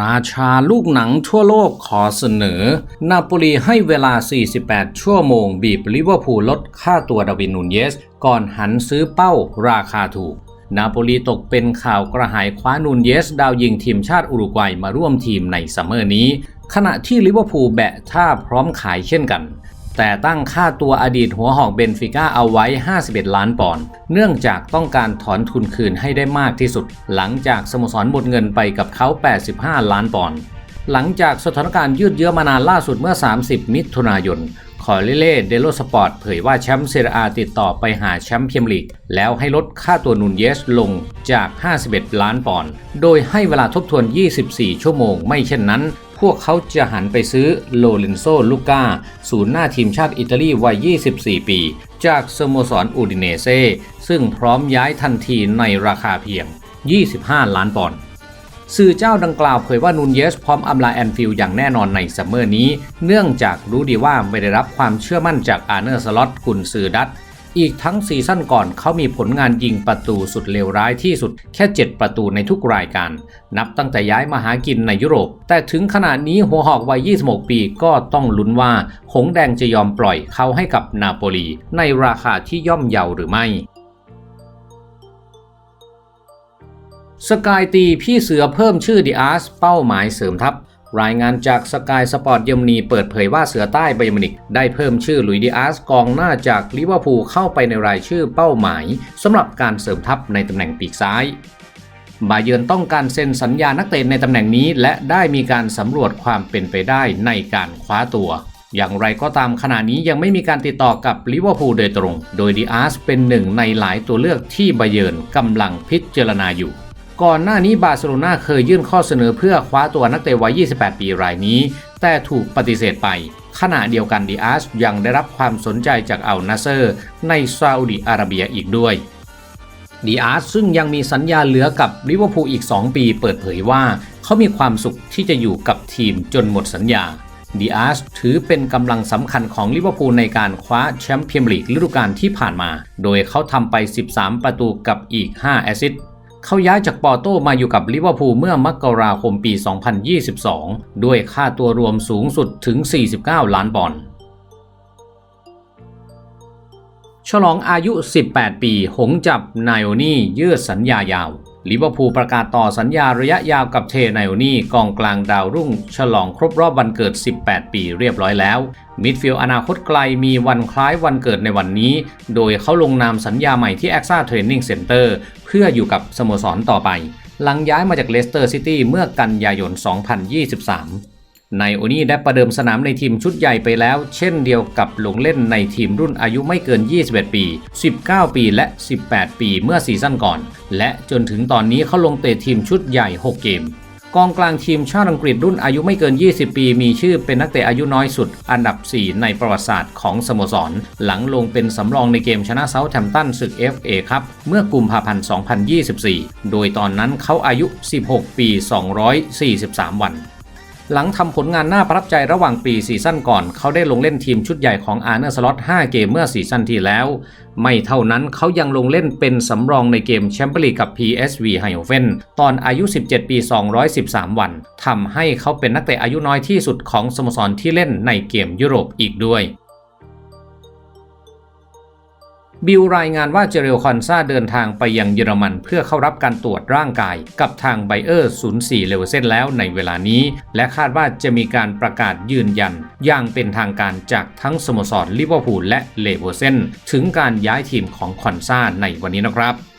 ราชาลูกหนังทั่วโลกขอเสนอ นาโปลีให้เวลา 48 ชั่วโมงบีบลิเวอร์พูลลดค่าตัวดาวินนูนเยส ก่อนหันซื้อเป้าราคาถูก นาโปลีตกเป็นข่าวกระหายคว้านูนเยส ดาวยิงทีมชาติอุรุกวัยมาร่วมทีมในซัมเมอร์นี้ ขณะที่ลิเวอร์พูลแบะท่าพร้อมขายเช่นกัน แต่ตั้งค่าตัวอดีตหัวหอกเบนฟิก้าเอาไว้ 51 ล้านปอนด์เนื่องจากต้องการถอนทุนคืนให้ได้มากที่สุด หลังจากสโมสรหมดเงินไปกับเขา 85 ล้านปอนด์หลังจากสถานการณ์ยืดเยื้อมานานล่าสุดเมื่อ 30 มิถุนายนคอร์เลเล่เดโลสปอร์ตเผยว่าแชมป์เซเรียอาติดต่อไปหาแชมป์เพียมลีก แล้วให้ลดค่าตัวนูนเยสลงจาก 51 ล้านปอนด์ โดยให้เวลาทบทวน 24 ชั่วโมง ไม่เช่นนั้น พวกเขาจะหันไปซื้อโลเรนโซลูก้าศูนย์หน้าทีมชาติอิตาลีวัย 24 ปี จากสโมสรอูดิเนเซ่ซึ่งพร้อมย้ายทันทีในราคาเพียง 25 ล้านปอนด์สื่อเจ้าดังกล่าวเผยว่านูนเยสพร้อมอำลาแอนฟิลด์อย่างแน่นอนในซัมเมอร์นี้ เนื่องจากรู้ดีว่าไม่ได้รับความเชื่อมั่นจากอาร์เนอร์สล็อตกุนซือดัต อีกทั้งซีซั่นก่อนเขามีผลงานยิงประตูสุดเลวร้ายที่สุดแค่ 7 ประตูในทุกรายการ นับตั้งแต่ย้ายมาหากินในยุโรป แต่ถึงขนาดนี้หัวหอกวัย 26 ปีก็ต้องลุ้นว่า หงแดงจะยอมปล่อยเขาให้กับนาโปลี ในราคาที่ย่อมเยาหรือไม่สกายตีพี่เสือเพิ่มชื่อดิอาร์สเป้าหมายเสริมทัพ รายงานจากสกายสปอร์ตเยอรมนีเปิดเผยว่าเสือใต้ไบเยมนิกได้เพิ่มชื่อหลุยดิอาสกองหน้าจากลิเวอร์พูลเข้าไปในรายชื่อเป้าหมายสำหรับการเสริมทัพในตำแหน่งปีกซ้ายบาเยิร์นต้องการเซ็นสัญญานักเตะในตำแหน่งนี้ และได้มีการสำรวจความเป็นไปได้ในการคว้าตัว อย่างไรก็ตามขณะนี้ยังไม่มีการติดต่อกับลิเวอร์พูลโดยตรง โดยดิอาสเป็นหนึ่งในหลายตัวเลือกที่บาเยิร์นกำลังพิจารณาอยู่ ก่อนหน้านี้บาร์เซโลนาเคยยื่นข้อเสนอเพื่อคว้าตัวนักเตะวัย 28 ปีรายนี้ แต่ถูกปฏิเสธไป ขณะเดียวกันดิอาร์สยังได้รับความสนใจจากอัลนาเซอร์ในซาอุดิอาระเบียอีกด้วยดีอาร์ตซึ่งยังมีสัญญาเหลือกับลิเวอร์พูลอีก 2 ปีเปิดเผยว่า เขามีความสุขที่จะอยู่กับทีมจนหมดสัญญาดีอาร์สถือเป็นกำลังสำคัญของลิเวอร์พูลในการคว้าแชมป์พรีเมียร์ลีกฤดูกาลที่ผ่านมา โดยเขาทำไป 13 ประตูกับอีก 5 แอสซิสต์ เขาย้ายจากปอร์โตมาอยู่กับลิเวอร์พูลเมื่อมกราคมปี 2022 ด้วยค่าตัวรวมสูงสุดถึง 49 ล้านปอนด์ฉลองอายุ 18 ปี หงจับไนโอนี่ยืดสัญญายาว ลิเวอร์พูลประกาศต่อสัญญาระยะยาวกับเทไนโอนี่กองกลางดาวรุ่ง ฉลองครบรอบวันเกิด 18 ปีเรียบร้อยแล้ว มิดฟิลด์อนาคตไกลมีวันคล้ายวันเกิดในวันนี้ โดยเขาลงนามสัญญาใหม่ที่แอคซ่าเทรนนิ่งเซ็นเตอร์เพื่ออยู่กับสโมสรต่อไป หลังย้ายมาจากเลสเตอร์ซิตี้เมื่อกันยายน 2023 ในโอนี่ได้ประเดิมสนามในทีมชุดใหญ่ไปแล้ว เช่นเดียวกับลงเล่นในทีมรุ่นอายุไม่เกิน 21 ปี 19 ปีและ 18 ปีเมื่อซีซั่นก่อน และจนถึงตอนนี้เขาลงเตะทีมชุดใหญ่ 6 เกม กองกลางทีมชาติอังกฤษรุ่นอายุไม่เกิน 20 ปี มีชื่อเป็นนักเตะอายุน้อยสุด อันดับ 4 ในประวัติศาสตร์ของสโมสร หลังลงเป็นสำรองในเกมชนะเซาท์แฮมตันศึก FA ครับเมื่อกุมภาพันธ์ 2024 โดยตอนนั้นเขาอายุ 16 ปี 243 วัน หลังทำผลงานน่าประทับใจระหว่างปีซีซั่นก่อน เขาได้ลงเล่นทีมชุดใหญ่ของอาร์เนอร์สล็อต5เกมเมื่อซีซั่นที่แล้ว ไม่เท่านั้นเขายังลงเล่นเป็นสำรองในเกมแชมเปี้ยนลีกกับ PSV ไฮโอเฟนตอนอายุ 17 ปี 213 วันทำให้เขาเป็นนักเตะอายุน้อยที่สุดของสโมสรที่เล่นในเกมยุโรปอีกด้วย บิลรายงานว่าเจเรลคอนซาเดินทางไปยังเยอรมันเพื่อเข้ารับการตรวจร่างกาย กับทางไบเออร์ 04 เลเวเซนแล้วในเวลานี้ และคาดว่าจะมีการประกาศยืนยัน อย่างเป็นทางการจากทั้งสโมสรลิเวอร์พูลและเลเวเซนถึงการย้ายทีมของคอนซาในวันนี้นะครับ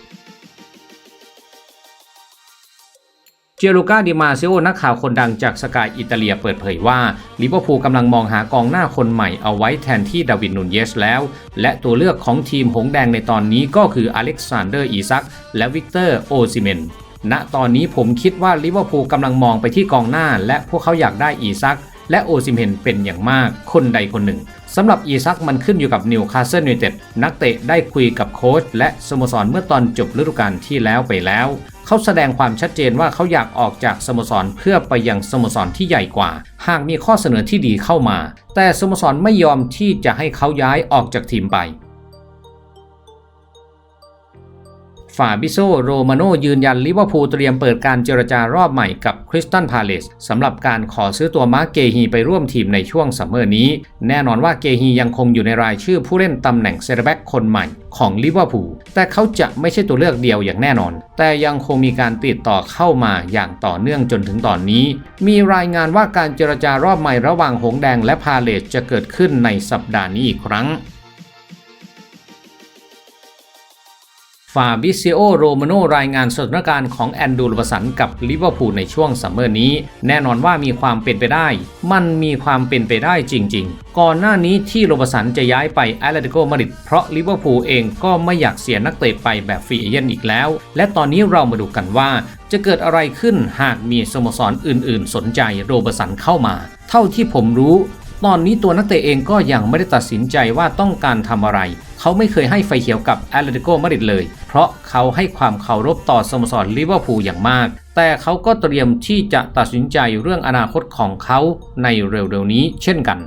เจลูกาดิมาเซโอนักข่าวคนดังจากสกายอิตาเลียเปิดเผยว่าลิเวอร์พูลกำลังมองหากองหน้าคนใหม่เอาไว้แทนที่ดาวิดนูนเยสแล้ว และตัวเลือกของทีมหงแดงในตอนนี้ก็คืออเล็กซานเดอร์อีซัก และวิกเตอร์โอซิเมนณตอนนี้ผมคิดว่าลิเวอร์พูลกำลังมองไปที่กองหน้า และพวกเขาอยากได้อีซัก และโอซิเมนเป็นอย่างมากคนใดคนหนึ่งสำหรับอีซักมันขึ้นอยู่กับนิวคาสเซิลยูไนเต็ดนักเตะได้คุยกับโค้ชและสโมสรเมื่อตอนจบฤดูกาลที่แล้วไปแล้ว เขาแสดงความชัดเจนว่าเขาอยากออกจากสโมสรเพื่อไปยังสโมสรที่ใหญ่กว่า หากมีข้อเสนอที่ดีเข้ามา แต่สโมสรไม่ยอมที่จะให้เขาย้ายออกจากทีมไป ฟาบิโซโรมาโนยืนยันลิเวอร์พูลเตรียมเปิดการเจรจารอบใหม่กับคริสตันพาเลสสำหรับการขอซื้อตัวมาร์กเกฮีไปร่วมทีมในช่วงซัมเมอร์นี้ แน่นอนว่าเกฮียังคงอยู่ในรายชื่อผู้เล่นตำแหน่งเซร์แบ็กคนใหม่ของลิเวอร์พูลแต่เขาจะไม่ใช่ตัวเลือกเดียวอย่างแน่นอน แต่ยังคงมีการติดต่อเข้ามาอย่างต่อเนื่องจนถึงตอนนี้ มีรายงานว่าการเจรจารอบใหม่ระหว่างหงแดงและพาเลสจะเกิดขึ้นในสัปดาห์นี้อีกครั้ง ฟาบิซิโอโรมาโนรายงานสถานการณ์ของแอนดูลวสันกับลิเวอร์พูลในช่วงซัมเมอร์นี้ แน่นอนว่ามีความเป็นไปได้ มันมีความเป็นไปได้จริง ๆ ก่อนหน้านี้ที่โรบสันจะย้ายไปแอตเลติโกมาดริดเพราะลิเวอร์พูลเองก็ไม่อยากเสียนักเตะไปแบบฟรีเอเจนต์อีกแล้ว และตอนนี้เรามาดูกันว่า จะเกิดอะไรขึ้นหากมีสโมสรอื่น ๆ สนใจโรบสันเข้ามา เท่าที่ผมรู้ตอนนี้ตัวนักเตะเองก็ยังไม่ได้ตัดสินใจว่าต้องการทำอะไร เขาไม่เคยให้ไฟเขียวกับแอตเลติโกมาดริดเลย ราะเขาให้ความเคารพต่อสโมสรลิเวอร์พูลอย่างมาก แต่เขาก็เตรียมที่จะตัดสินใจเรื่องอนาคตของเขาในเร็วๆนี้เช่นกัน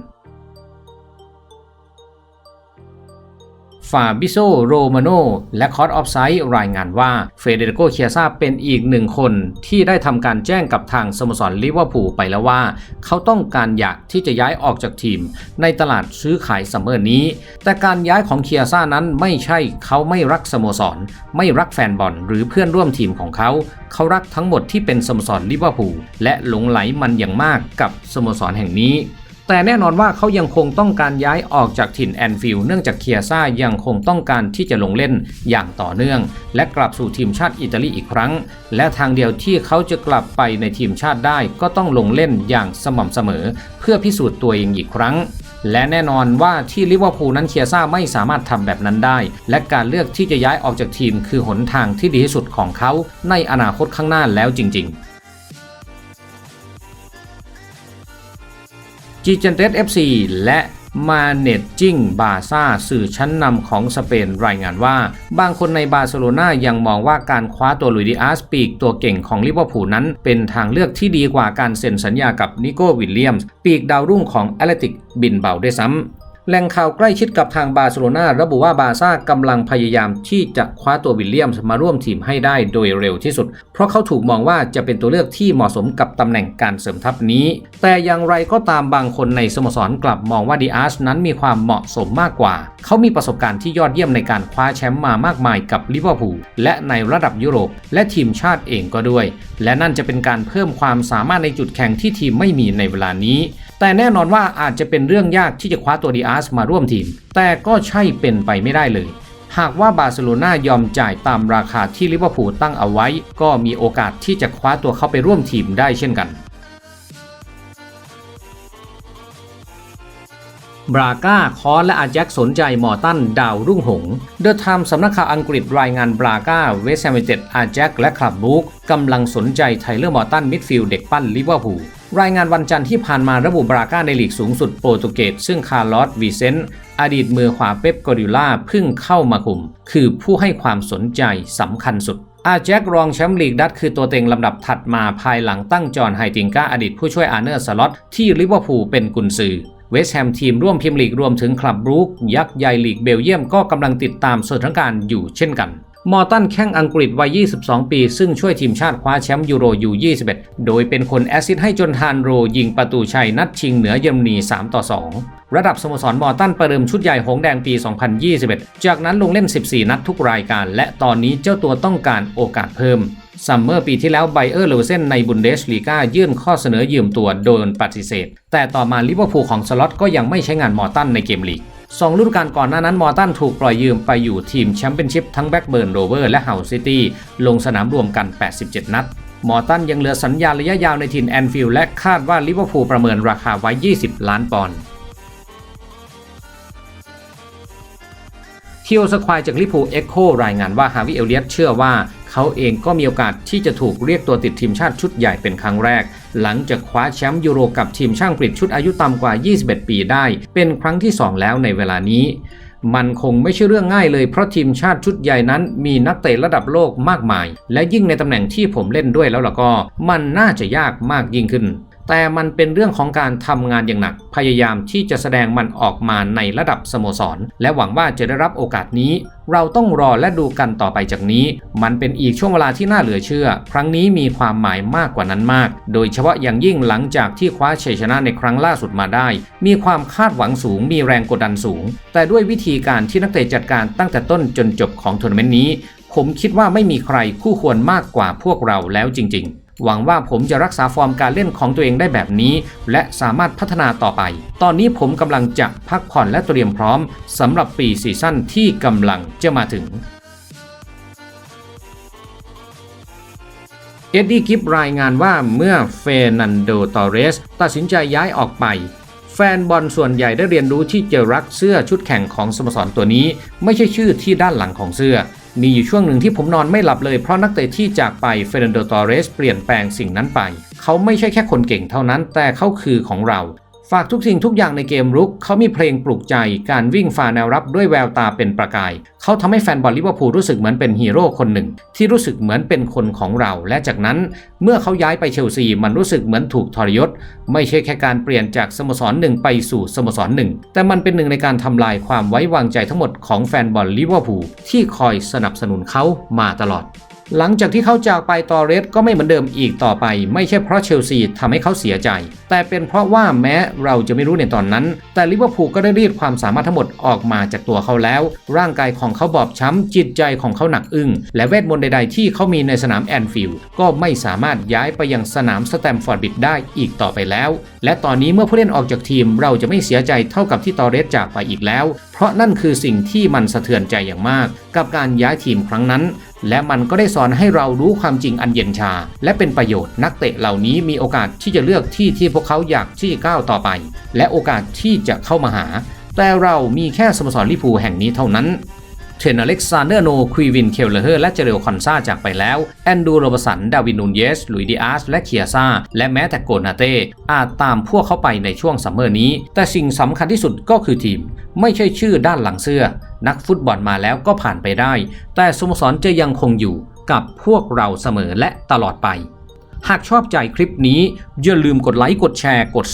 ฟาบิโซโรมาโนและคอร์ดออฟไซด์รายงานว่าเฟเดริโกเคียซาเป็นอีกหนึ่งคนที่ได้ทำการแจ้งกับทางสโมสรลิเวอร์พูลไปแล้วว่า เขาต้องการอยากที่จะย้ายออกจากทีม ในตลาดซื้อขายซัมเมอร์นี้ แต่การย้ายของเคียซานั้นไม่ใช่เขาไม่รักสโมสร ไม่รักแฟนบอลหรือเพื่อนร่วมทีมของเขา เขารักทั้งหมดที่เป็นสโมสรลิเวอร์พูลและหลงไหลมันอย่างมากกับสโมสรแห่งนี้ แต่แน่นอนว่าเขายังคงต้องการย้ายออกจากถิ่นแอนฟิลด์เนื่องจากเคียซ่ายังคงต้องการที่จะลงเล่นอย่างต่อเนื่อง และกลับสู่ทีมชาติอิตาลีอีกครั้ง และทางเดียวที่เขาจะกลับไปในทีมชาติได้ก็ต้องลงเล่นอย่างสม่ำเสมอ เพื่อพิสูจน์ตัวเองอีกครั้ง และแน่นอนว่าที่ลิเวอร์พูลนั้นเคียซ่าไม่สามารถทำแบบนั้นได้ และการเลือกที่จะย้ายออกจากทีมคือหนทางที่ดีที่สุดของเขาในอนาคตข้างหน้าแล้วจริง ๆ จีเจนเตส FC และมาเนจจิ้งบาซ่าสื่อชั้นนำของสเปนรายงานว่า บางคนในบาร์เซโลนายังมองว่าการคว้าตัวลุยดิอาสปีกตัวเก่งของลิเวอร์พูลนั้น เป็นทางเลือกที่ดีกว่าการเซ็นสัญญากับนิโก้วิลเลียมส์ปีกดาวรุ่งของแอตเลติกบินเบาด้วยซ้ำ แหล่งข่าวใกล้ชิดกับทางบาร์เซโลนาระบุว่าบาร์ซ่ากำลังพยายามที่จะคว้าตัววิลเลียมมาร่วมทีมให้ได้โดยเร็วที่สุด เพราะเขาถูกมองว่าจะเป็นตัวเลือกที่เหมาะสมกับตำแหน่งการเสริมทัพนี้ แต่อย่างไรก็ตามบางคนในสโมสรกลับมองว่าดีอาร์ชนั้นมีความเหมาะสมมากกว่า เขามีประสบการณ์ที่ยอดเยี่ยมในการคว้าแชมป์มามากมายกับลิเวอร์พูลและในระดับยุโรป และทีมชาติเองก็ด้วย และนั่นจะเป็นการเพิ่มความสามารถในจุดแข่งที่ทีมไม่มีในเวลานี้ แต่แน่นอนว่าอาจจะเป็นเรื่องยากที่จะคว้าตัวดีอาร์สมาร่วมทีม แต่ก็ใช่เป็นไปไม่ได้เลย หากว่าบาร์เซโลนายอมจ่ายตามราคาที่ลิเวอร์พูลตั้งเอาไว้ ก็มีโอกาสที่จะคว้าตัวเขาไปร่วมทีมได้เช่นกันบราก้าคอนและอาแจ็คสนใจมอตันดาวรุ่งหง เดอะไทม์สำนักข่าวอังกฤษรายงานบราก้าเวสแฮมยูไนเต็ดอาแจ็คและคลับบุ๊กกำลังสนใจไทเลอร์มอตันมิดฟิลด์เด็กปั้นลิเวอร์พูล รายงานวันจันทร์ที่ผ่านมาระบุบราก้าในลีกสูงสุดโปรตุเกสซึ่งคาร์ลอสวีเซนต์อดีตมือขวาเป๊ปกอริล่าเพิ่งเข้ามาคุม คือผู้ให้ความสนใจสำคัญสุด อาแจ็ครองแชมป์ลีกดัตคือตัวเต็งลำดับถัดมาภายหลังตั้งจอห์นไฮติงกาอดีตผู้ช่วยอาร์เนอร์สล็อตที่ลิเวอร์พูลเป็นกุนซือเวสต์แฮมทีมร่วมพิมพ์ลีกรวมถึงคลับบรูคยักษ์ใหญ่ลีกเบลเยียมก็กำลังติดตามสถานการณ์อยู่เช่นกัน มอร์ตันแข้งอังกฤษวัย 22 ปี ซึ่งช่วยทีมชาติคว้าแชมป์ยูโรยู21 โดยเป็นคนแอสซิสต์ให้จนทานโรยิงประตูชัยนัดชิงเหนือเยอรมนี 3 ต่อ 2 ระดับสโมสรมอร์ตันประเดิมชุดใหญ่หงแดงปี 2021 จากนั้นลงเล่น 14 นัดทุกรายการ และตอนนี้เจ้าตัวต้องการโอกาสเพิ่มซัมเมอร์ปีที่แล้วไบเออร์เลเวเซนในบุนเดสลีกายื่นข้อเสนอยืมตัวโดนปฏิเสธ แต่ต่อมาลิเวอร์พูลของสล็อตก็ยังไม่ใช้งานมอร์ตันในเกมลีก สองฤดูกาลก่อนหน้านั้นมอร์ตันถูกปล่อยยืมไปอยู่ทีมแชมเปี้ยนชิพทั้งแบ็กเบิร์นโรเวอร์และเฮาซิตี้ลงสนามรวมกัน 87 นัดมอร์ตันยังเหลือสัญญาระยะยาวในทีมแอนฟิลด์และคาดว่าลิเวอร์พูลประเมินราคาไว้ 20 ล้านปอนด์คิวสควายจากลิพูเอ็กโครายงานว่าฮาวิเอลเลียตเชื่อว่าเขาเองก็มีโอกาสที่จะถูกเรียกตัวติดทีมชาติชุดใหญ่เป็นครั้งแรก หลังจากคว้าแชมป์ยูโรกับทีมช่างผลิตชุดอายุต่ำกว่า 21 ปีได้ เป็นครั้งที่ 2 แล้วในเวลานี้ มันคงไม่ใช่เรื่องง่ายเลยเพราะทีมชาติชุดใหญ่นั้นมีนักเตะระดับโลกมากมาย และยิ่งในตำแหน่งที่ผมเล่นด้วยแล้วล่ะก็ มันน่าจะยากมากยิ่งขึ้น แต่มันเป็นเรื่องของการทำงานอย่างหนัก พยายามที่จะแสดงมันออกมาในระดับสโมสร และหวังว่าจะได้รับโอกาสนี้ เราต้องรอและดูกันต่อไปจากนี้ มันเป็นอีกช่วงเวลาที่น่าเหลือเชื่อ ครั้งนี้มีความหมายมากกว่านั้นมาก โดยเฉพาะอย่างยิ่งหลังจากที่คว้าชัยชนะในครั้งล่าสุดมาได้ มีความคาดหวังสูง มีแรงกดดันสูง แต่ด้วยวิธีการที่นักเตะจัดการตั้งแต่ต้นจนจบของทัวร์นาเมนต์นี้ ผมคิดว่าไม่มีใครคู่ควรมากกว่าพวกเราแล้วจริง ๆ หวังว่าผมจะรักษาฟอร์มการเล่นของตัวเองได้แบบนี้ และสามารถพัฒนาต่อไป ตอนนี้ผมกำลังจะพักผ่อนและเตรียมพร้อมสำหรับปีซีซั่นที่กำลังจะมาถึงเอ็ดดี้กิฟรายงานว่าเมื่อเฟนันโดตอเรส ตัดสินใจย้ายออกไป แฟนบอลส่วนใหญ่ได้เรียนรู้ที่จะรักเสื้อชุดแข่งของสโมสรตัวนี้ ไม่ใช่ชื่อที่ด้านหลังของเสื้อ มีอยู่ช่วงหนึ่งที่ผมนอนไม่หลับเลยเพราะนักเตะที่จากไปเฟรนโดตอเรสเปลี่ยนแปลงสิ่งนั้นไป เขาไม่ใช่แค่คนเก่งเท่านั้น แต่เขาคือของเรา ฝากทุกสิ่งทุกอย่างในเกมรุก เขามีเพลงปลุกใจ การวิ่งฝ่าแนวรับด้วยแววตาเป็นประกาย เขาทำให้แฟนบอลลิเวอร์พูลรู้สึกเหมือนเป็นฮีโร่คนหนึ่ง ที่รู้สึกเหมือนเป็นคนของเรา และจากนั้น เมื่อเขาย้ายไปเชลซีมันรู้สึกเหมือนถูกทรยศ ไม่ใช่แค่การเปลี่ยนจากสโมสรหนึ่งไปสู่สโมสรหนึ่ง แต่มันเป็นหนึ่งในการทำลายความไว้วางใจทั้งหมดของแฟนบอลลิเวอร์พูลที่คอยสนับสนุนเขามาตลอด หลังจากที่เขาจากไปตอเรสก็ไม่เหมือนเดิมอีกต่อไป ไม่ใช่เพราะเชลซีทำให้เขาเสียใจ แต่เป็นเพราะว่าแม้เราจะไม่รู้ในตอนนั้น แต่ลิเวอร์พูลก็ได้รีดความสามารถทั้งหมดออกมาจากตัวเขาแล้ว ร่างกายของเขาบอบช้ำจิตใจของเขาหนักอึ้ง และเวทมนต์ใดๆที่เขามีในสนามแอนฟิลด์ก็ไม่สามารถย้ายไปยังสนามสแตมฟอร์ดบิดได้อีกต่อไปแล้ว และตอนนี้เมื่อผู้เล่นออกจากทีมเราจะไม่เสียใจเท่ากับที่ตอเรสจากไปอีกแล้ว เพราะนั่นคือสิ่งที่มันสะเทือนใจอย่างมาก กับการย้ายทีมครั้งนั้น และมันก็ได้สอนให้เรารู้ความจริงอันเย็นชา และเป็นประโยชน์นักเตะเหล่านี้มีโอกาสที่จะเลือกที่ที่พวกเขาอยากที่จะก้าวต่อไป และโอกาสที่จะเข้ามาหา แต่เรามีแค่สโมสรลิพูแห่งนี้เท่านั้นเทรนอเล็กซานเดอร์โนควีวิน เคลเลอร์ และเจเรลคอนซาจากไปแล้ว แอนดูโรบสัน ดาวินนูนเยส ลุยดิอาส และเคียซา และแม้แต่โกนาเต้ อาจตามพวกเขาไปในช่วงซัมเมอร์นี้ แต่สิ่งสำคัญที่สุดก็คือทีม ไม่ใช่ชื่อด้านหลังเสื้อ นักฟุตบอลมาแล้วก็ผ่านไปได้ แต่สโมสรจะยังคงอยู่กับพวกเราเสมอและตลอดไป หากชอบใจคลิปนี้อย่าลืมกดไลค์กดแชร์กด